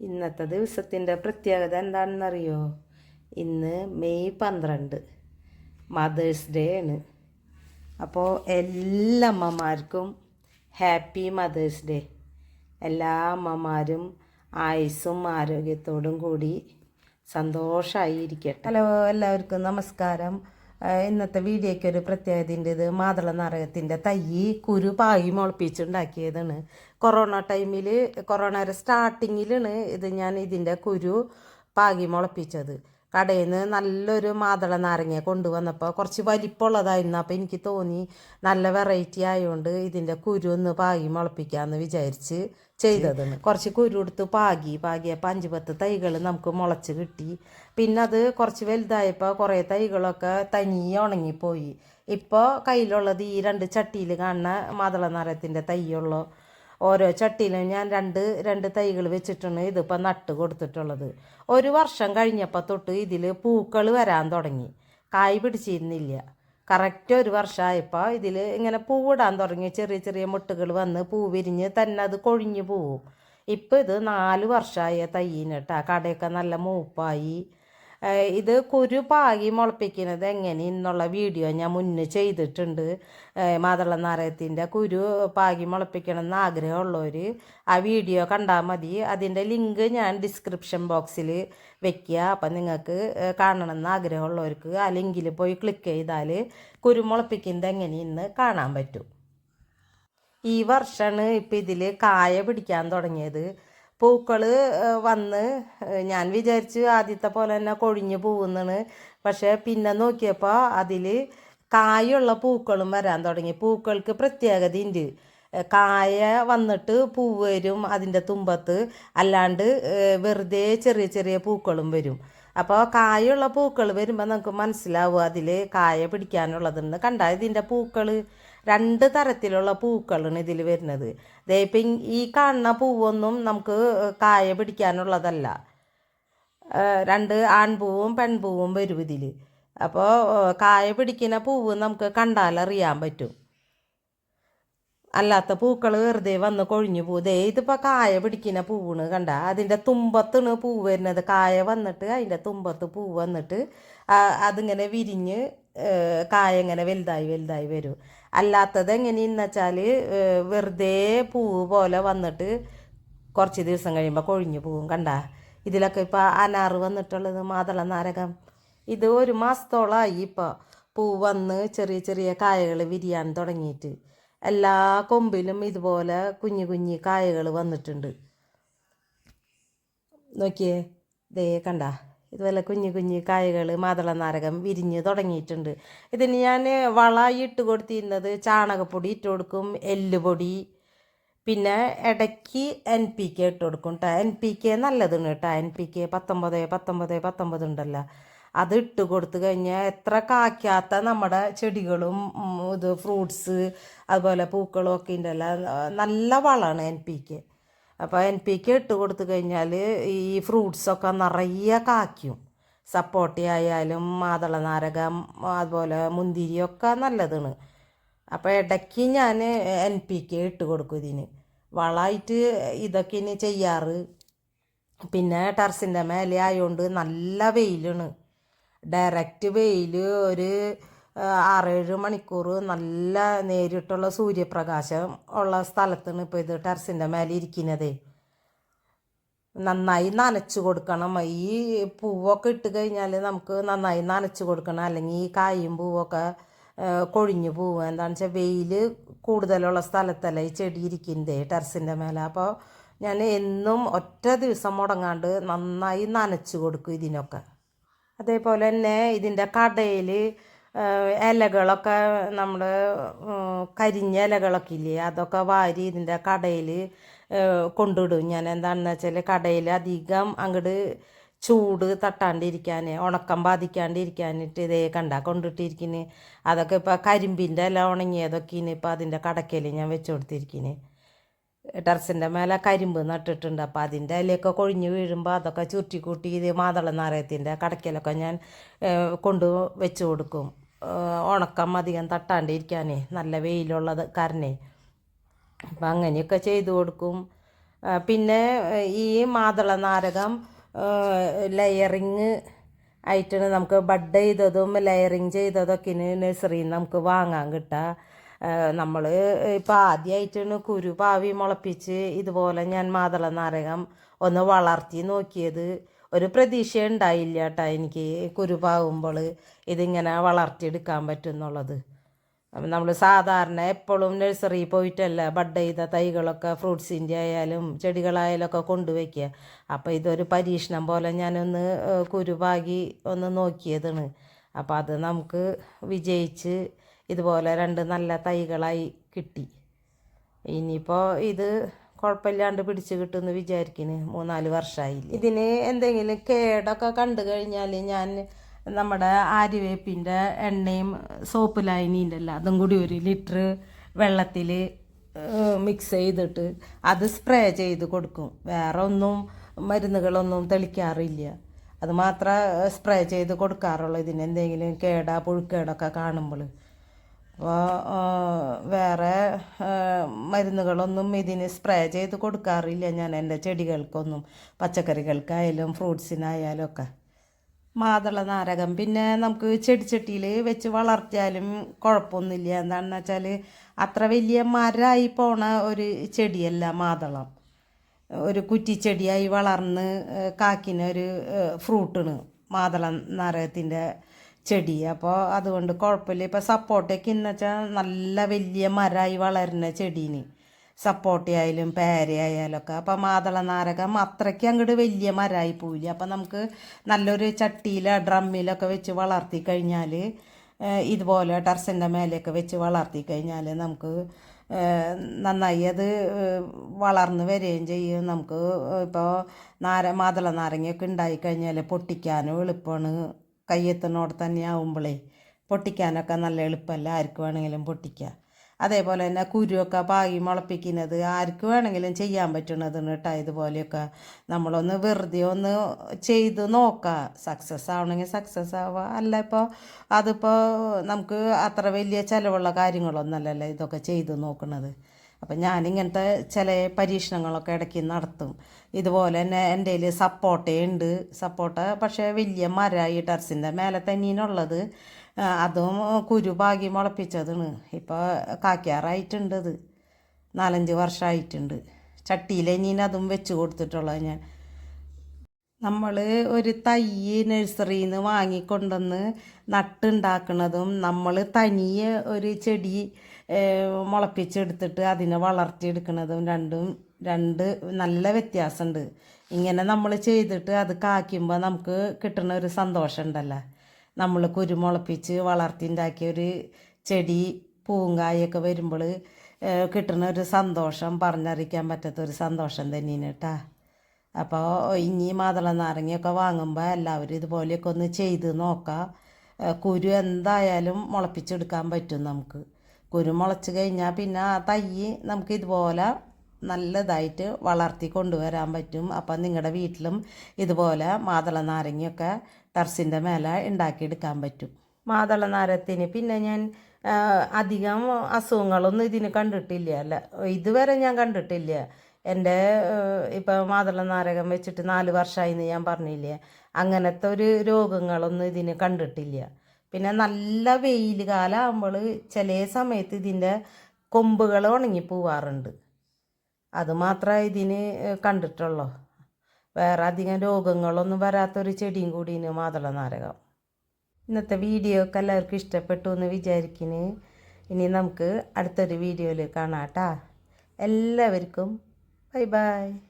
ഇന്നത്തെ ദിവസത്തിന്റെ പ്രത്യേകത എന്താണെന്നറിയോ? ഇന്ന് മെയ് പന്ത്രണ്ട്. മദേഴ്സ് ഡേ ആണ്. അപ്പോൾ എല്ലാ അമ്മമാർക്കും ഹാപ്പി മദേഴ്സ് ഡേ എല്ലാ അമ്മമാരും ആയുസ്സും ആരോഗ്യത്തോടും കൂടി സന്തോഷമായി ഇരിക്കട്ടെ ഹലോ എല്ലാവർക്കും നമസ്കാരം. ഇന്നത്തെ വീഡിയോയ്ക്ക് ഒരു പ്രത്യേകത ഉണ്ട് ഇത് മാതള നാരകത്തിന്റെ തൈ കുരു പായി മുളപ്പിച്ചുണ്ടാക്കിയതാണ്. കൊറോണ ടൈമിൽ കൊറോണയുടെ സ്റ്റാർട്ടിങ്ങിലാണ് ഇത് ഞാൻ ഇതിന്റെ കുരു പാകി മുളപ്പിച്ചത്. കടയിൽ നിന്ന് നല്ലൊരു മാതള നാരങ്ങ കൊണ്ടുവന്നപ്പോൾ കുറച്ച് വലിപ്പമുള്ളതായിരുന്നു. അപ്പോൾ എനിക്ക് തോന്നി നല്ല വെറൈറ്റി ആയതുകൊണ്ട് ഇതിന്റെ കുരു ഒന്ന് പാകി മുളപ്പിക്കാമെന്ന് വിചാരിച്ച് ചെയ്തതാണ്. കുറച്ച് കുരു എടുത്ത് പാകി പാകിയപ്പോൾ അഞ്ച് പത്ത് തൈകൾ നമുക്ക് മുളച്ച് കിട്ടി. പിന്നെ അത് കുറച്ച് വലുതായപ്പോൾ കുറേ തൈകളൊക്കെ തനിയെ ഉണങ്ങിപ്പോയി. ഇപ്പോൾ കയ്യിലുള്ളത് ഈ രണ്ട് ചട്ടിയിൽ കാണുന്ന മാതള നാരത്തിന്റെ തൈയുള്ളൂ. ഓരോ ചട്ടിയിലും ഞാൻ രണ്ട് രണ്ട് തൈകൾ വെച്ചിട്ടാണ് ഇതിപ്പോൾ നട്ട് കൊടുത്തിട്ടുള്ളത്. ഒരു വർഷം കഴിഞ്ഞപ്പോൾ തൊട്ട് ഇതിൽ പൂക്കൾ വരാൻ തുടങ്ങി. കായ് പിടിച്ചിരുന്നില്ല. കറക്റ്റ് ഒരു വർഷമായപ്പോൾ ഇതിൽ ഇങ്ങനെ പൂവിടാൻ തുടങ്ങി. ചെറിയ ചെറിയ മുട്ടുകൾ വന്ന് പൂ വിരിഞ്ഞ് തന്നെ അത് കൊഴിഞ്ഞു പോവും. ഇപ്പോൾ ഇത് നാല് വർഷമായ കേട്ടോ. കടയൊക്കെ നല്ല മൂപ്പായി. ഇത് കുരു പാകി മുളപ്പിക്കുന്നത് എങ്ങനെ? എന്നുള്ള വീഡിയോ ഞാൻ മുന്നേ ചെയ്തിട്ടുണ്ട്. മാതള നാരയത്തിന്റെ കുരു പാകി മുളപ്പിക്കണം എന്ന് ആഗ്രഹമുള്ളവർ ആ വീഡിയോ കണ്ടാൽ മതി. അതിന്റെ ലിങ്ക് ഞാൻ ഡിസ്ക്രിപ്ഷൻ ബോക്സിൽ വെക്കുക അപ്പം നിങ്ങൾക്ക് കാണണം കാണണമെന്ന് ആഗ്രഹമുള്ളവർക്ക് ആ ലിങ്കിൽ പോയി ക്ലിക്ക് ചെയ്താൽ കുരു മുളപ്പിക്കുന്നത് എങ്ങനെയെന്ന് കാണാൻ പറ്റും. ഈ വർഷമാണ് ഇപ്പം ഇതിൽ കായ പിടിക്കാൻ തുടങ്ങിയത്. പൂക്കൾ വന്ന് ഞാൻ വിചാരിച്ച് ആദ്യത്തെ പോലെ തന്നെ കൊഴിഞ്ഞ് പോകുന്നതാണ് പക്ഷേ പിന്നെ നോക്കിയപ്പോൾ അതിൽ കായുള്ള പൂക്കളും വരാൻ തുടങ്ങി. പൂക്കൾക്ക് പ്രത്യേകതയുണ്ട്. കായ വന്നിട്ട് പൂ വരും അതിന്റെ തുമ്പത്ത്. അല്ലാണ്ട് വെറുതെ ചെറിയ ചെറിയ പൂക്കളും വരും. അപ്പോൾ കായുള്ള പൂക്കൾ വരുമ്പോൾ നമുക്ക് മനസ്സിലാവും അതിൽ കായ പിടിക്കാനുള്ളതെന്ന്. കണ്ടാൽ ഇതിന്റെ പൂക്കൾ രണ്ട് തരത്തിലുള്ള പൂക്കളാണ് ഇതിൽ വരുന്നത്. ഇപ്പം ഈ കാണുന്ന പൂവൊന്നും നമുക്ക് കായ പിടിക്കാനുള്ളതല്ല. രണ്ട് ആൺപൂവും പെൺപൂവും വരും ഇതിൽ അപ്പോൾ കായ പിടിക്കുന്ന പൂവ് നമുക്ക് കണ്ടാലറിയാൻ പറ്റും. അല്ലാത്ത പൂക്കൾ വെറുതെ വന്ന് കൊഴിഞ്ഞു പോകും ദേ ഇതിപ്പോൾ കായ പിടിക്കുന്ന പൂവാണ് കണ്ട. അതിന്റെ തുമ്പത്താണ് പൂവ് വരുന്നത്. കായ വന്നിട്ട് അതിന്റെ തുമ്പത്ത് പൂവ് വന്നിട്ട് അതിങ്ങനെ വിരിഞ്ഞ് കായ ഇങ്ങനെ വലുതായി വലുതായി വരും. അല്ലാത്തത് എങ്ങനെയെന്ന് വെച്ചാൽ വെറുതെ പൂവ് പോലെ വന്നിട്ട് കുറച്ച് ദിവസം കഴിയുമ്പോൾ കൊഴിഞ്ഞു പോകും കണ്ട? ഇതിലൊക്കെ ഇപ്പോൾ അനാറ് വന്നിട്ടുള്ളത് മാതള നാരകം. ഇത് ഒരു മാസത്തോളമായി ഇപ്പോൾ പൂ വന്ന് ചെറിയ ചെറിയ കായകൾ വിരിയാൻ തുടങ്ങിയിട്ട്. എല്ലാ കൊമ്പിലും ഇതുപോലെ കുഞ്ഞു കുഞ്ഞു കായകൾ വന്നിട്ടുണ്ട്. നോക്കിയേ ദേ കണ്ട? ഇതുപോലെ കുഞ്ഞു കുഞ്ഞു കായകൾ മാതള നാരകം വിരിഞ്ഞ് തുടങ്ങിയിട്ടുണ്ട്. ഇതിന് ഞാൻ വള ഇട്ട് കൊടുത്തിരുന്നത് ചാണകപ്പൊടി ഇട്ട് കൊടുക്കും എല്ലുപൊടി പിന്നെ ഇടയ്ക്ക് എൻ പി കെ ഇട്ട് കൊടുക്കും കേട്ടോ എൻ പി കെ നല്ലതാണ് കേട്ടോ എൻ പി കെ പത്തൊമ്പത് പത്തൊമ്പത് പത്തൊമ്പത് ഉണ്ടല്ലോ. അത് ഇട്ട് കൊടുത്തു കഴിഞ്ഞാൽ എത്ര കാക്കാത്ത നമ്മുടെ ചെടികളും ഇത് ഫ്രൂട്ട്സ് അതുപോലെ പൂക്കളും ഒക്കെ ഉണ്ടല്ലോ. നല്ല വളമാണ് എൻ പി കെ അപ്പോൾ എൻ പി കെ ഇട്ട് കൊടുത്തു കഴിഞ്ഞാൽ ഈ ഫ്രൂട്ട്സൊക്കെ നിറയെ കായ്ക്കും. സപ്പോട്ട ആയാലും മാതള നാരകം അതുപോലെ മുന്തിരിയൊക്കെ നല്ലതാണ്. അപ്പോൾ ഇടയ്ക്ക് ഞാൻ എൻ പി കെ ഇട്ട് കൊടുക്കും ഇതിന്. വളമായിട്ട് ഇതൊക്കെ ഇനി ചെയ്യാറ്. പിന്നെ ടെറസിന്റെ മേലെ ആയതുകൊണ്ട് നല്ല വെയിലാണ്. ഡയറക്റ്റ് വെയിൽ ഒരു ആറേഴ് മണിക്കൂർ നല്ല നേരിട്ടുള്ള സൂര്യപ്രകാശം ഉള്ള സ്ഥലത്താണ് ഇപ്പോൾ ഇത് ടെറസിന്റെ മേലെ ഇരിക്കുന്നത്. നന്നായി നനച്ചു കൊടുക്കണം. ഈ പൂവൊക്കെ ഇട്ട് കഴിഞ്ഞാൽ നമുക്ക് നന്നായി നനച്ചു കൊടുക്കണം. അല്ലെങ്കിൽ ഈ കായും പൂവൊക്കെ കൊഴിഞ്ഞു പോവും. എന്താണെന്ന് വെച്ചാൽ വെയിൽ കൂടുതലുള്ള സ്ഥലത്തല്ല ഈ ചെടി ഇരിക്കുന്നത് ടെറസിന്റെ മേലെ. അപ്പോൾ ഞാൻ എന്നും ഒറ്റ ദിവസം മുടങ്ങാണ്ട് നന്നായി നനച്ചു കൊടുക്കും ഇതിനൊക്കെ. അതേപോലെ തന്നെ ഇതിന്റെ കടയിൽ ഇലകളൊക്കെ നമ്മൾ കരിഞ്ഞ ഇലകളൊക്കെ ഇല്ലേ അതൊക്കെ വാരി ഇതിന്റെ കടയിൽ കൊണ്ടിടും. ഞാൻ എന്താണെന്ന് വെച്ചാൽ കടയിൽ അധികം അങ്ങോട്ട് ചൂട് തട്ടാണ്ടിരിക്കാൻ ഉണക്കം ബാധിക്കാണ്ടിരിക്കാനിട്ട് ഇതേ കണ്ട കൊണ്ടിട്ടിരിക്കുന്നു അതൊക്കെ ഇപ്പോൾ കരിമ്പിന്റെ ഇല ഉണങ്ങിയതൊക്കെയാണ് ഇപ്പോൾ അതിന്റെ കടക്കയിൽ ഞാൻ വെച്ച് കൊടുത്തിരിക്കുന്നത് ടെറസിന്റെ മേലെ കരിമ്പ് നട്ടിട്ടുണ്ട്. അപ്പോൾ അതിന്റെ ഇലയൊക്കെ കൊഴിഞ്ഞ് വീഴുമ്പോൾ അതൊക്കെ ചുരുട്ടി കൂട്ടി ഇത് മാതള നാരയത്തിന്റെ കടക്കലൊക്കെ ഞാൻ കൊണ്ട് വെച്ച് കൊടുക്കും. ഉണക്കം അധികം തട്ടാണ്ടിരിക്കാനേ നല്ല വെയിലുള്ളത് കാരണേ. അപ്പം അങ്ങനെയൊക്കെ ചെയ്തു കൊടുക്കും. പിന്നെ ഈ മാതള നാരകം ലെയറിങ് ആയിട്ടാണ് നമുക്ക് ബഡ് ചെയ്തതും ലെയറിങ് ചെയ്തതൊക്കെ നഴ്സറിയിൽ നമുക്ക് വാങ്ങാൻ കിട്ടുക നമ്മൾ ഇപ്പോൾ ആദ്യമായിട്ടാണ് കുരു പാവി മുളപ്പിച്ച് ഇതുപോലെ ഞാൻ മാതള നാരകം ഒന്ന് വളർത്തി നോക്കിയത്. ഒരു പ്രതീക്ഷ ഉണ്ടായില്ല കേട്ടോ എനിക്ക് കുരു പാവുമ്പോൾ ഇതിങ്ങനെ വളർത്തിയെടുക്കാൻ പറ്റും എന്നുള്ളത് നമ്മൾ സാധാരണ എപ്പോഴും നഴ്സറി പോയിട്ടല്ല ബഡ് ചെയ്ത തൈകളൊക്കെ ഫ്രൂട്ട്സിന്റെ ആയാലും ചെടികളായാലും ഒക്കെ കൊണ്ടുവയ്ക്കുക അപ്പോൾ ഇതൊരു പരീക്ഷണം പോലെ ഞാനൊന്ന് കുരുപാകി ഒന്ന് നോക്കിയതാണ്. അപ്പോൾ അത് നമുക്ക് വിജയിച്ച് ഇതുപോലെ രണ്ട് നല്ല തൈകളായി കിട്ടി. ഇനിയിപ്പോൾ ഇത് കുഴപ്പമില്ലാണ്ട് പിടിച്ച് കിട്ടുമെന്ന് വിചാരിക്കുന്നു മൂന്നാൽ വർഷമായി ഇതിന് എന്തെങ്കിലും കേടൊക്കെ കണ്ടു കഴിഞ്ഞാൽ ഞാൻ നമ്മുടെ ആര്യവേപ്പിന്റെ എണ്ണയും സോപ്പ് ലായനീന്റെ അല്ല അതും കൂടി ഒരു ലിറ്റർ വെള്ളത്തിൽ മിക്സ് ചെയ്തിട്ട് അത് സ്പ്രേ ചെയ്ത് കൊടുക്കും. വേറെ ഒന്നും മരുന്നുകളൊന്നും തെളിക്കാറില്ല. അത് മാത്രമേ സ്പ്രേ ചെയ്ത് കൊടുക്കാറുള്ളൂ. ഇതിന് എന്തെങ്കിലും കേടാ പുഴുക്കേടൊക്കെ കാണുമ്പോൾ വേറെ മരുന്നുകളൊന്നും ഇതിന് സ്പ്രേ ചെയ്ത് കൊടുക്കാറില്ല ഞാൻ എന്റെ ചെടികൾക്കൊന്നും പച്ചക്കറികൾക്കായാലും ഫ്രൂട്ട്സിനായാലും ഒക്കെ. മാതള നാരകം. പിന്നെ നമുക്ക് ചെടിച്ചട്ടിയിൽ വെച്ച് വളർത്തിയാലും കുഴപ്പമൊന്നുമില്ല. എന്താണെന്ന് വെച്ചാൽ അത്ര വലിയ മരമായി പോണ ഒരു ചെടിയല്ല മാതളം. ഒരു കുറ്റിച്ചെടിയായി വളർന്ന് കാക്കിനൊരു ഫ്രൂട്ടിന് മാതള നാരകത്തിന്റെ ചെടി. അപ്പോൾ അതുകൊണ്ട് കുഴപ്പമില്ല ഇപ്പോൾ സപ്പോട്ടയൊക്കെ എന്ന് വെച്ചാൽ നല്ല വലിയ മരമായി വളരുന്ന ചെടീന്. സപ്പോട്ടയായാലും ആയാലും പേര ആയാലും ഒക്കെ. അപ്പം മാതള നാരകം അത്രയ്ക്ക് അങ്ങോട്ട് വലിയ മരമായി പോവില്ല അപ്പം നമുക്ക് നല്ലൊരു ചട്ടിയിലോ ഡ്രമ്മിലൊക്കെ വെച്ച് വളർത്തി കഴിഞ്ഞാൽ ഇതുപോലെ ടെറസിന്റെ മേലെയൊക്കെ വെച്ച് വളർത്തി കഴിഞ്ഞാൽ നമുക്ക് നന്നായി അത് വളർന്ന് വരികയും ചെയ്യും. നമുക്ക് ഇപ്പോൾ നാര മാതള നാരങ്ങയൊക്കെ ഉണ്ടായിക്കഴിഞ്ഞാൽ പൊട്ടിക്കാനും എളുപ്പമാണ് കയ്യെത്തുന്നോടെ തന്നെ ആവുമ്പോഴേ പൊട്ടിക്കാനൊക്കെ നല്ല എളുപ്പമല്ല? ആർക്ക് വേണമെങ്കിലും പൊട്ടിക്കുക അതേപോലെ തന്നെ കുരുവൊക്കെ പാകി മുളപ്പിക്കുന്നത് ആർക്ക് വേണമെങ്കിലും ചെയ്യാൻ പറ്റുന്നതാണ് കേട്ടോ ഇതുപോലെയൊക്കെ. നമ്മളൊന്ന് വെറുതെ ഒന്ന് ചെയ്ത് നോക്കുക സക്സസ് ആവണമെങ്കിൽ സക്സസ് ആവുക അല്ല ഇപ്പോൾ അതിപ്പോൾ നമുക്ക് അത്ര വലിയ ചിലവുള്ള കാര്യങ്ങളൊന്നുമല്ലല്ലോ ഇതൊക്കെ ചെയ്ത് നോക്കുന്നത്. അപ്പം ഞാനിങ്ങനത്തെ ചില പരീക്ഷണങ്ങളൊക്കെ ഇടയ്ക്ക് നടത്തും. ഇതുപോലെ തന്നെ എന്റെ കയ്യിൽ സപ്പോട്ടയുണ്ട് സപ്പോട്ട പക്ഷേ വലിയ മരമായി ടെറസിന്റെ മേലെ തന്നീനുള്ളത്. അതും കുരു മുളപ്പിച്ചതാണ്. ഇപ്പോൾ കാക്കാറായിട്ടുണ്ട് ഇത് നാലഞ്ച് വർഷമായിട്ടുണ്ട് ചട്ടിയിൽ അതും വെച്ച് കൊടുത്തിട്ടുള്ളത് ഞാൻ. നമ്മൾ ഒരു തൈ നഴ്സറിയിൽ നിന്ന് വാങ്ങിക്കൊണ്ടുവന്ന് നട്ടുണ്ടാക്കുന്നതും നമ്മൾ തനിയെ ഒരു ചെടി മുളപ്പിച്ചെടുത്തിട്ട് അതിനെ വളർത്തിയെടുക്കുന്നതും രണ്ടും രണ്ട് നല്ല വ്യത്യാസമുണ്ട്. ഇങ്ങനെ നമ്മൾ ചെയ്തിട്ട് അത് കായ്ക്കുമ്പോൾ നമുക്ക് കിട്ടുന്ന ഒരു സന്തോഷം ഉണ്ടല്ലോ നമ്മൾ കുരുമുളപ്പിച്ച് വളർത്തിണ്ടാക്കിയ ഒരു ചെടി പൂങ്കായൊക്കെ വരുമ്പോൾ കിട്ടുന്ന ഒരു സന്തോഷം പറഞ്ഞറിയിക്കാൻ പറ്റാത്ത ഒരു സന്തോഷം തന്നെയാണ് കേട്ടാ. അപ്പോൾ ഇനി മാതള നാരങ്ങയൊക്കെ വാങ്ങുമ്പോൾ എല്ലാവരും ഇതുപോലെയൊക്കെ ഒന്ന് ചെയ്ത് നോക്കാം. കുരു എന്തായാലും മുളപ്പിച്ചെടുക്കാൻ പറ്റും നമുക്ക്. കുരു മുളച്ച് കഴിഞ്ഞാൽ പിന്നെ ആ തൈ നമുക്ക് ഇതുപോലെ നല്ലതായിട്ട് വളർത്തി കൊണ്ടുവരാൻ പറ്റും. അപ്പം നിങ്ങളുടെ വീട്ടിലും ഇതുപോലെ മാതള നാരങ്ങയൊക്കെ ടെറസിന്റെ മേലെ ഉണ്ടാക്കിയെടുക്കാൻ പറ്റും. മാതള നാരത്തിന് പിന്നെ ഞാൻ അധികം അസുഖങ്ങളൊന്നും ഇതിന് കണ്ടിട്ടില്ല. അല്ല ഇതുവരെ ഞാൻ കണ്ടിട്ടില്ല. എന്റെ ഇപ്പം മാതള നാരകം വെച്ചിട്ട് നാല് വർഷമായി എന്ന് ഞാൻ പറഞ്ഞില്ലേ? അങ്ങനത്തെ ഒരു രോഗങ്ങളൊന്നും ഇതിന് കണ്ടിട്ടില്ല. പിന്നെ നല്ല വെയിൽ കാലമാകുമ്പോൾ ചില സമയത്ത് ഇതിന്റെ കൊമ്പുകൾ ഉണങ്ങി പോവാറുണ്ട്. അത് ഇതിന് കണ്ടിട്ടുള്ളൂ. വേറെ അധികം രോഗങ്ങളൊന്നും വരാത്തൊരു ചെടിയും കൂടിയാണ് മാതള നാരകം. ഇന്നത്തെ വീഡിയോ ഒക്കെ എല്ലാവർക്കും ഇഷ്ടപ്പെട്ടു എന്ന് വിചാരിക്കുന്നു ഇനി നമുക്ക് അടുത്തൊരു വീഡിയോയിൽ കാണാം കേട്ടാ എല്ലാവർക്കും ബൈ ബൈ.